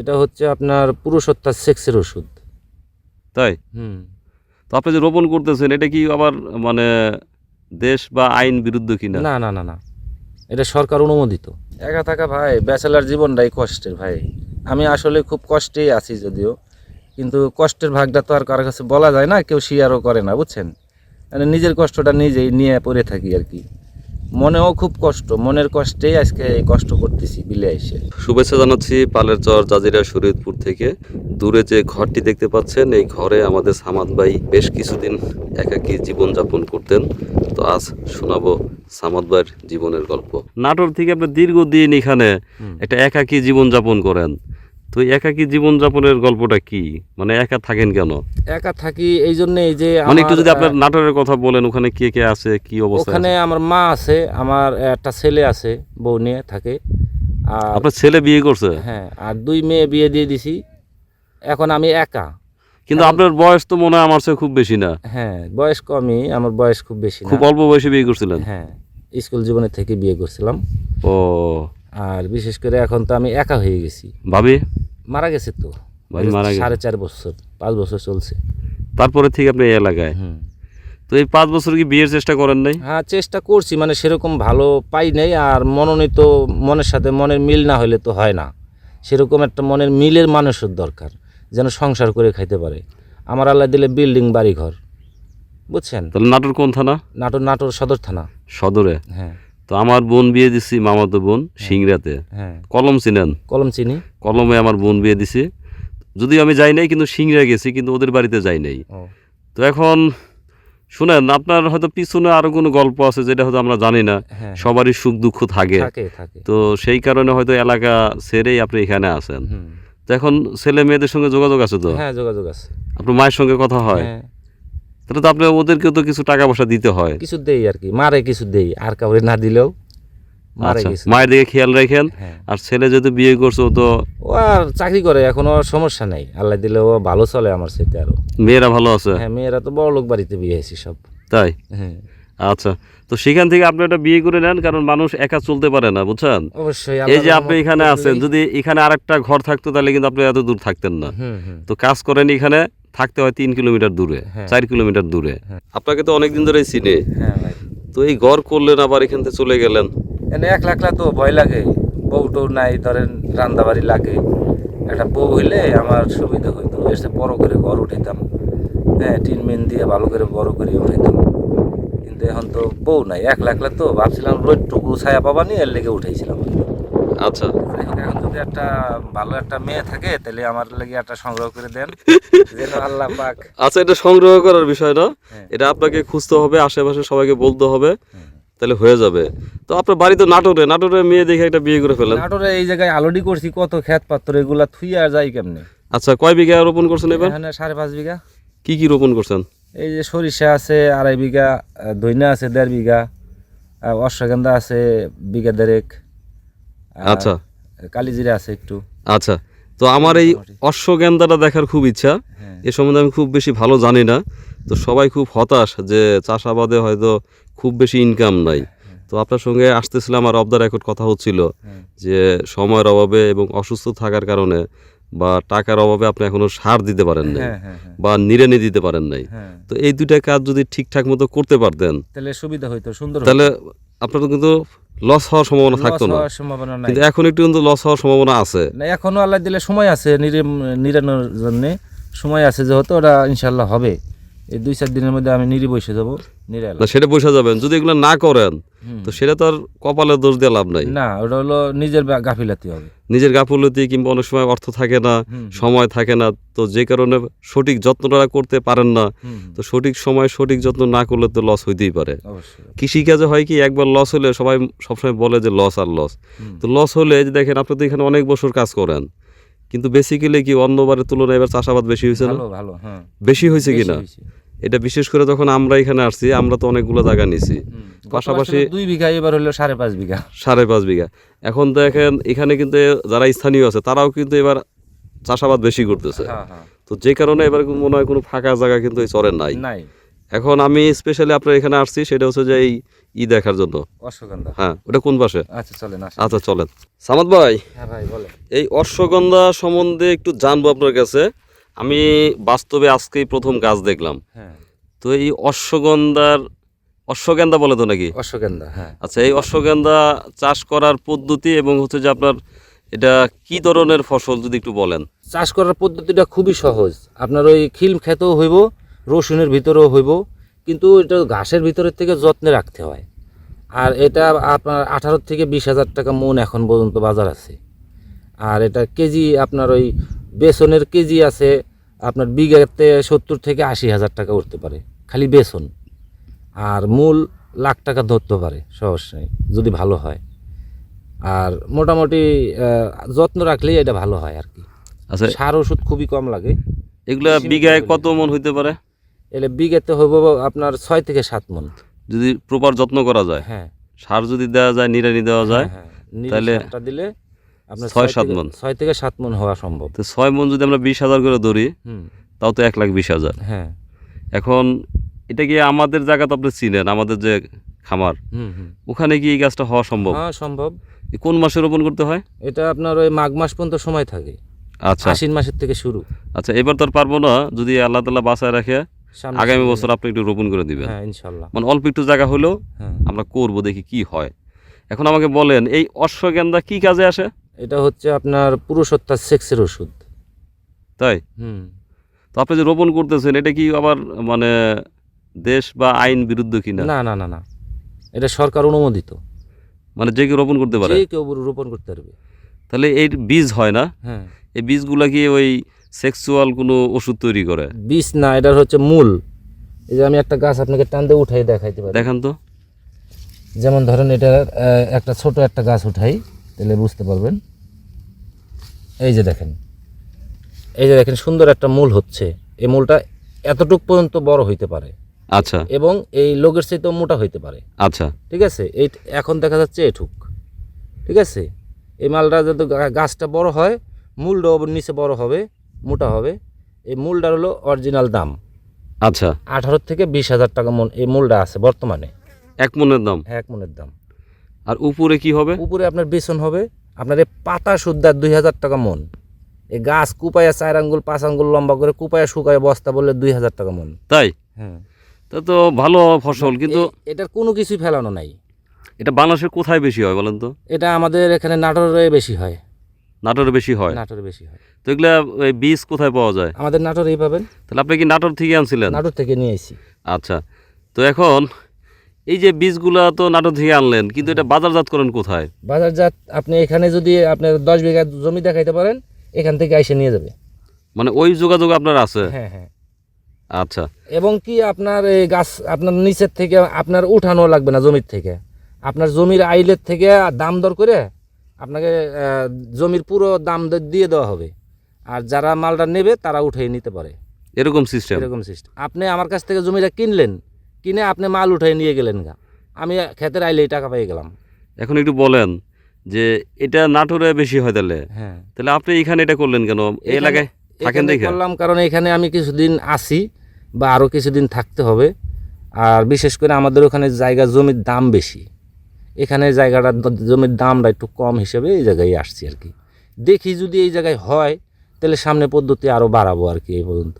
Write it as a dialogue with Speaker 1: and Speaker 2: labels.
Speaker 1: এটা হচ্ছে আপনার পুরুষত্বার সেক্সের ওষুধ।
Speaker 2: তাই?
Speaker 1: হুম।
Speaker 2: তো আপনি যে রোপণ করতেছেন এটা কি আবার মানে দেশ বা আইন বিরুদ্ধ কিনা?
Speaker 1: না না না না। এটা সরকার অনুমোদিত। একা থাকা ভাই ব্যাচেলার জীবনটাই কষ্টের ভাই। আমি আসলে খুব কষ্টেই আছি যদিও কিন্তু কষ্টের ভাগটা তো আর কারোর কাছে বলা যায় না কেউ শেয়ারও করে না বুঝছেন? মানে নিজের কষ্টটা নিজেই নিয়ে পড়ে থাকি আর কি। মনেও খুব কষ্ট মনের কষ্টেই আজকে এই কষ্ট করতেছি বিলে এসে।
Speaker 2: শুভেচ্ছা জানাচ্ছি পালের চর জাজিরা শরীয়তপুর থেকে। দূরে যে ঘরটি দেখতে পাচ্ছেন এই ঘরে আমাদের সামাদ ভাই বেশ কিছুদিন একাকী জীবনযাপন করতেন। তো আজ শোনাবো সামাদ ভাইয়ের জীবনের গল্প। নাটোর থেকে আপনি দীর্ঘদিন এখানে। একটা একাকী জীবনযাপন করেন। তো একাকী জীবনযাপনের গল্পটা কি? মানে একা থাকেন কেন?
Speaker 1: একা থাকি এই জন্য এই যে
Speaker 2: মানে একটু যদি আপনার নাটোরের কথা বলেন ওখানে কে কে আছে কি অবস্থা
Speaker 1: ওখানে আমার মা আছে আমার একটা ছেলে আছে বউ নিয়ে থাকে। আর
Speaker 2: আপনার ছেলে বিয়ে করছে?
Speaker 1: হ্যাঁ আর দুই মেয়ে বিয়ে দিয়ে দিছি। এখন আমি একা।
Speaker 2: কিন্তু আপনার বয়স তো মনে হয় আমার চেয়ে খুব বেশি না।
Speaker 1: হ্যাঁ বয়স কমই আমার বয়স খুব বেশি
Speaker 2: খুব অল্প বয়সে বিয়ে করছিলেন?
Speaker 1: হ্যাঁ স্কুল জীবনে থেকে বিয়ে করছিলাম।
Speaker 2: ও।
Speaker 1: আর বিশেষ করে এখন তো আমি একা হয়ে গেছি।
Speaker 2: ভাবি?
Speaker 1: মারা গেছে তো সাড়ে চার বছর পাঁচ বছর চলছে।
Speaker 2: তারপরে থেকে আপনি এই এলাকায়?
Speaker 1: হুম।
Speaker 2: তো এই পাঁচ বছর কি বিয়ের চেষ্টা করেন নাই?
Speaker 1: হ্যাঁ চেষ্টা করছি মানে সেরকম ভালো পাই নাই আর মনোনীত মনের সাথে মনের মিল না হলে তো হয় না। সেরকম একটা মনের মিলের মানুষের দরকার যেন সংসার করে খাইতে পারে। আমার আল্লাহ দিলে বিল্ডিং বাড়ি ঘর বুঝছেন?
Speaker 2: তাহলে নাটোর কোন থানা?
Speaker 1: নাটোর নাটোর সদর থানা।
Speaker 2: সদরে?
Speaker 1: হ্যাঁ।
Speaker 2: তো আমার বোন বিয়ে দিছি মামাতো বোন সিংড়াতে।
Speaker 1: হ্যাঁ।
Speaker 2: কলম চিনেন?
Speaker 1: কলম চিনি।
Speaker 2: কলমে আমার বোন বিয়ে দিছি। যদিও আমি যাই নাই কিন্তু সিংড়া গেছি কিন্তু ওদের বাড়িতে যাই নাই। তো এখন শুনেন আপনার হয়তো পিছনে আরও কোনো গল্প আছে যেটা হয়তো আমরা জানি না।
Speaker 1: হ্যাঁ।
Speaker 2: সবারই সুখ দুঃখ থাকে। তো সেই কারণে হয়তো এলাকা ছেড়েই আপনি এখানে আছেন। তো এখন ছেলে মেয়েদের সঙ্গে যোগাযোগ আছে তো?
Speaker 1: হ্যাঁ যোগাযোগ আছে।
Speaker 2: আপনার মায়ের সঙ্গে কথা হয়?
Speaker 1: হ্যাঁ।
Speaker 2: তাহলে তো আপনি ওদেরকেও তো কিছু টাকা পয়সা দিতে হয়।
Speaker 1: কিছু দেই আর কি মারে কিছু দেই আর কাউরে না দিলেও
Speaker 2: আচ্ছা মায়ের দিকে খেয়াল রাখেন
Speaker 1: হ্যাঁ।
Speaker 2: আর ছেলে যেহেতু বিয়ে করছে ও তো
Speaker 1: ও আর চাকরি করে এখন সমস্যা নাই। আল্লাহ দিলে ও ভালো চলে আমার সাথে আরও।
Speaker 2: মেয়েরা ভালো আছে?
Speaker 1: হ্যাঁ মেয়েরা তো বড় লোক বাড়িতে বিয়ে হয়েছে সব।
Speaker 2: তাই?
Speaker 1: হ্যাঁ।
Speaker 2: আচ্ছা তো সেখান থেকে আপনি একটা বিয়ে করে নেন কারণ মানুষ একা চলতে পারে না বুঝছেন?
Speaker 1: অবশ্যই
Speaker 2: এই যে আপনি এখানে আছেন যদি এখানে আরেকটা ঘর থাকতো তাহলে কিন্তু আপনি এত দূর থাকতেন না। তো কাজ করেন এখানে থাকতে হয় তিন কিলোমিটার দূরে
Speaker 1: হ্যাঁ।
Speaker 2: চার কিলোমিটার দূরে।
Speaker 1: হ্যাঁ।
Speaker 2: আপনাকে তো অনেকদিন ধরেই চিনে।
Speaker 1: হ্যাঁ
Speaker 2: তো এই ঘর করলেন আবার এখান থেকে চলে গেলেন।
Speaker 1: এনে এক লাখ লাখ তো ভয় লাগে। বউ টৌ নাই ধরেন রান্না বাড়ি লাগে। একটা বউ হইলে আমার সুবিধা হইতো। এসে বড় করে ঘর উঠাইতাম। হ্যাঁ টিন মিন দিয়ে ভালো করে বড় করে উঠাইতাম। কিন্তু এখন তো বউ নাই। এক লাখ লাখ তো ভাবছিলাম রোদটুকু ছায়া পাবা নি এর লেগে উঠাইছিলাম।
Speaker 2: আচ্ছা।
Speaker 1: যদি একটা ভালো একটা মেয়ে থাকে তাহলে আমার লেগে একটা সংগ্রহ করে দেন। যেন আল্লাহ পাক
Speaker 2: আচ্ছা এটা সংগ্রহ করার বিষয় না।
Speaker 1: হ্যাঁ।
Speaker 2: এটা আপনাকে খুঁজতে হবে আশেপাশে সবাইকে বলতে হবে তাহলে হয়ে যাবে। তো আপনার বাড়ি তো নাটোরে নাটোরে মেয়ে দেখে একটা বিয়ে করে ফেলেন।
Speaker 1: নাটোরে এই জায়গায় আলোডি করছি কত ক্ষেত পাত্র এগুলা থুই আর যাই কেমনে?
Speaker 2: আচ্ছা কয় বিঘা রোপণ করছেন এবার?
Speaker 1: এখানে সাড়ে পাঁচ বিঘা।
Speaker 2: কি কি রোপণ করছেন?
Speaker 1: এই যে সরিষা আছে আড়াই বিঘা দইনা আছে দেড় বিঘা আর অশ্বগন্ধা আছে বিঘা দেড়েক।
Speaker 2: আচ্ছা।
Speaker 1: কালিজিরা আছে একটু।
Speaker 2: আচ্ছা তো আমার এই অশ্বগন্ধাটা দেখার খুব ইচ্ছা।
Speaker 1: হ্যাঁ।
Speaker 2: এ সম্বন্ধে আমি খুব বেশি ভালো জানি না। তো সবাই খুব হতাশ যে চাষাবাদে হয়তো খুব বেশি ইনকাম নাই। তো আপনার সঙ্গে আসতেছিলাম আর অফ দ্য রেকর্ড কথা হচ্ছিল
Speaker 1: হ্যাঁ।
Speaker 2: যে সময়ের অভাবে এবং অসুস্থ থাকার কারণে বা টাকার অভাবে আপনি এখনও সার দিতে পারেন নাই
Speaker 1: হ্যাঁ হ্যাঁ হ্যাঁ।
Speaker 2: বা নিড়ানি দিতে পারেন নাই।
Speaker 1: হ্যাঁ।
Speaker 2: তো এই দুইটা কাজ যদি ঠিকঠাক মতো করতে পারতেন
Speaker 1: তাহলে সুবিধা হইতো সুন্দর
Speaker 2: তাহলে আপনার কিন্তু লস হওয়ার সম্ভাবনা থাকতো না।
Speaker 1: সম্ভাবনা নাই।
Speaker 2: কিন্তু এখন একটু কিন্তু লস হওয়ার সম্ভাবনা আছে।
Speaker 1: না এখনও আল্লাহ দিলে সময় আছে নিরে নিরানোর জন্য সময় আছে যেহেতু ওটা ইনশাল্লাহ হবে। এই দুই চার দিনের মধ্যে আমি নিরি বসে যাব নিরাল
Speaker 2: না সেটা বসে যাবেন। যদি এগুলো না করেন। তো সেটা তো আর কপালে দোষ দিয়ে লাভ নাই।
Speaker 1: না ওটা হলো নিজের গাফিলাতি হবে।
Speaker 2: নিজের গাফলতি কিংবা অনেক সময় অর্থ থাকে না সময় থাকে না তো যে কারণে সঠিক যত্নটা করতে পারেন না তো সঠিক সময় সঠিক যত্ন না করলে তো লস হইতেই পারে। কৃষিকাজে হয় কি একবার লস হলে সবাই সবসময় বলে যে লস আর লস তো লস হলে যে দেখেন আপনি তো এখানে অনেক বছর কাজ করেন কিন্তু বেসিক্যালি কি অন্যবারের তুলনায় এবার চাষাবাদ বেশি হয়েছে না?
Speaker 1: ভালো ভালো হ্যাঁ।
Speaker 2: বেশি হয়েছে কিনা। এটা বিশেষ করে যখন আমরা এখানে আসছি আমরা তো অনেকগুলো জায়গা নিছি। পাশাপাশি
Speaker 1: দুই বিঘা এবার হলো সাড়ে পাঁচ বিঘা।
Speaker 2: সাড়ে পাঁচ বিঘা। এখন দেখেন এখানে কিন্তু যারা স্থানীয় আছে তারাও কিন্তু এবার চাষাবাদ বেশি করতেছে।
Speaker 1: হ্যাঁ হ্যাঁ।
Speaker 2: তো যে কারণে এবার মনে হয় কোনো ফাঁকা জায়গা কিন্তু এই চরের নাই।
Speaker 1: নাই।
Speaker 2: এখন আমি স্পেশালি আপনার এখানে আসছি সেটা হচ্ছে যে এই ই দেখার জন্য।
Speaker 1: অশ্বগন্ধা।
Speaker 2: হ্যাঁ ওটা কোন পাশে?
Speaker 1: আচ্ছা চলেন
Speaker 2: আচ্ছা চলেন। সামাদ ভাই
Speaker 1: হ্যাঁ ভাই বলেন।
Speaker 2: এই অশ্বগন্ধা সম্বন্ধে একটু জানব আপনার কাছে। আমি বাস্তবে আজকেই প্রথম গাছ দেখলাম।
Speaker 1: হ্যাঁ।
Speaker 2: তো এই অশ্বগন্ধার অশ্বগন্ধা বলে তো নাকি?
Speaker 1: অশ্বগন্ধা হ্যাঁ।
Speaker 2: আচ্ছা এই অশ্বগন্ধা চাষ করার পদ্ধতি এবং হচ্ছে যে আপনার এটা কি ধরনের ফসল যদি একটু বলেন?
Speaker 1: চাষ করার পদ্ধতিটা খুবই সহজ। আপনার ওই খিল খেতেও হইব রসুনের ভিতরেও হইব কিন্তু এটা ঘাসের ভিতরের থেকে যত্নে রাখতে হয়। আর এটা আপনার আঠারো থেকে বিশ হাজার টাকা মন এখন পর্যন্ত বাজার আছে। আর এটা কেজি আপনার ওই বেসনের কেজি আছে আপনার বিঘাতে সত্তর থেকে আশি হাজার টাকা উঠতে পারে খালি বেসন আর মূল লাখ টাকা ধরতে পারে সমস্যা নেই যদি ভালো হয়। আর মোটামুটি যত্ন রাখলেই এটা ভালো হয় আর কি।
Speaker 2: আচ্ছা
Speaker 1: সার ওষুধ খুবই কম লাগে।
Speaker 2: এগুলা বিঘায় কত মন হইতে পারে?
Speaker 1: এলে বিঘাতে হইব আপনার ছয় থেকে সাত মন।
Speaker 2: যদি প্রপার যত্ন করা যায়?
Speaker 1: হ্যাঁ।
Speaker 2: সার যদি দেওয়া যায় নিড়ানি দেওয়া যায়
Speaker 1: হ্যাঁ, হ্যাঁ।
Speaker 2: তাহলে
Speaker 1: তাহলে দিলে আপনার
Speaker 2: ছয় সাত মণ।
Speaker 1: ছয় থেকে সাত মন হওয়া সম্ভব।
Speaker 2: তো ছয় মন যদি আমরা বিশ হাজার করে ধরি তাও তো এক লাখ বিশ হাজার।
Speaker 1: হ্যাঁ।
Speaker 2: এখন এটা কি আমাদের জায়গা তো আপনি চিনেন আমাদের যে খামার ওখানে কি এই গাছটা হওয়া সম্ভব?
Speaker 1: হ্যাঁ সম্ভব।
Speaker 2: কোন মাসে রোপণ করতে হয়?
Speaker 1: এটা আপনার ওই মাঘ মাস পর্যন্ত সময় থাকে।
Speaker 2: আচ্ছা।
Speaker 1: আশ্বিন মাসের থেকে শুরু।
Speaker 2: আচ্ছা এবার তো আর পারব না যদি আল্লাহ তালা বাসায় রাখে আগামী বছর আপনি একটু রোপণ করে দিবেন।
Speaker 1: হ্যাঁ ইনশাল্লাহ
Speaker 2: মানে অল্প একটু জায়গা হলেও
Speaker 1: হ্যাঁ।
Speaker 2: আমরা করব দেখি কি হয়। এখন আমাকে বলেন এই অশ্বগন্ধা কি কাজে আসে?
Speaker 1: এটা হচ্ছে আপনার পুরুষত্বার সেক্সের ওষুধ।
Speaker 2: তাই?
Speaker 1: হুম।
Speaker 2: তো আপনি যে রোপণ করতেছেন এটা কি আবার মানে দেশ বা আইন বিরুদ্ধ কিনা?
Speaker 1: না না না না। এটা সরকার অনুমোদিত।
Speaker 2: মানে যে কেউ রোপণ করতে পারে।
Speaker 1: যে কেউ রোপণ করতে পারবে।
Speaker 2: তাহলে এই বীজ হয় না?
Speaker 1: হ্যাঁ।
Speaker 2: এই বীজগুলা কি ওই সেক্সুয়াল কোনো ওষুধ তৈরি করে?
Speaker 1: বীজ না এটার হচ্ছে মূল। এই যে আমি একটা গাছ আপনাকে টানতে উঠাই দেখাইতে পারি।
Speaker 2: দেখান তো।
Speaker 1: যেমন ধরেন এটা একটা ছোট একটা গাছ উঠাই তাহলে বুঝতে পারবেন। এই যে দেখেন এই যে দেখেন সুন্দর একটা মূল হচ্ছে। এই মূলটা এতটুক পর্যন্ত বড় হইতে পারে।
Speaker 2: আচ্ছা।
Speaker 1: এবং এই লোকের চাইতেও মোটা হইতে পারে।
Speaker 2: আচ্ছা।
Speaker 1: ঠিক আছে? এই এখন দেখা যাচ্ছে এটুক। ঠিক আছে? এই মালটা যত গাছটা বড় হয় মূলটাও নিচে বড় হবে মোটা হবে। এই মূলটার হলো অরিজিনাল দাম।
Speaker 2: আচ্ছা।
Speaker 1: আঠারো থেকে বিশ হাজার টাকা মন এই মূলটা আছে বর্তমানে।
Speaker 2: এক মনের দাম?
Speaker 1: এক মনের দাম।
Speaker 2: আর উপরে কি হবে?
Speaker 1: উপরে আপনার বেসন হবে আপনার এই পাতা সুদ্ধার দুই হাজার টাকা মন। এই গাছ কুপায়া চার আঙ্গুল পাঁচ আঙ্গুল লম্বা করে কুপায়া শুকায় বস্তা বললে দুই হাজার টাকা মন।
Speaker 2: তাই?
Speaker 1: হ্যাঁ।
Speaker 2: তা তো ভালো ফসল কিন্তু
Speaker 1: এটার কোনো কিছুই ফেলানো নাই।
Speaker 2: এটা বাংলাদেশের কোথায় বেশি হয় বলেন তো?
Speaker 1: এটা আমাদের এখানে নাটোরে বেশি হয়।
Speaker 2: নাটোরে বেশি হয়?
Speaker 1: নাটোরে বেশি হয়।
Speaker 2: তো এগুলা ওই বীজ কোথায় পাওয়া যায়?
Speaker 1: আমাদের নাটোরেই পাবেন।
Speaker 2: তাহলে আপনি কি নাটোর থেকে আনছিলেন?
Speaker 1: নাটোর থেকে নিয়ে এসেছি
Speaker 2: আচ্ছা। তো এখন এই যে বীজগুলো তো নাটোর থেকে আনলেন কিন্তু এটা বাজারজাত করেন কোথায়?
Speaker 1: বাজারজাত আপনি এখানে যদি আপনার দশ বিঘা জমি দেখাইতে পারেন এখান থেকে এসে নিয়ে যাবে।
Speaker 2: মানে ওই যোগাযোগ আপনার আছে?
Speaker 1: হ্যাঁ হ্যাঁ।
Speaker 2: আচ্ছা।
Speaker 1: এবং কি আপনার এই গাছ আপনার নিচের থেকে আপনার উঠানো লাগবে না জমির থেকে? আপনার জমির আইলের থেকে দাম দর করে আপনাকে জমির পুরো দাম দিয়ে দেওয়া হবে। আর যারা মালটা নেবে তারা উঠিয়ে নিতে পারে।
Speaker 2: এরকম সিস্টেম
Speaker 1: এরকম সিস্টেম আপনি আমার কাছ থেকে জমিটা কিনলেন কিনে আপনি মাল উঠিয়ে নিয়ে গেলেন গা। আমি খেতের আইলেই টাকা পেয়ে গেলাম।
Speaker 2: এখন একটু বলেন যে এটা নাটোরে বেশি হয় তাহলে?
Speaker 1: হ্যাঁ।
Speaker 2: তাহলে আপনি এখানে এটা করলেন কেন? এই এলাকায় থাকেন দেখে।
Speaker 1: করলাম কারণ এখানে আমি কিছুদিন আসি বা আরও কিছুদিন থাকতে হবে। আর বিশেষ করে আমাদের ওখানে জায়গা জমির দাম বেশি। এখানে জায়গাটা জমির দামটা একটু কম হিসেবে এই জায়গায় আসছি আর কি। দেখি যদি এই জায়গায় হয় তাহলে সামনে পদ্ধতি আরও বাড়াবো আর কি এই পর্যন্ত।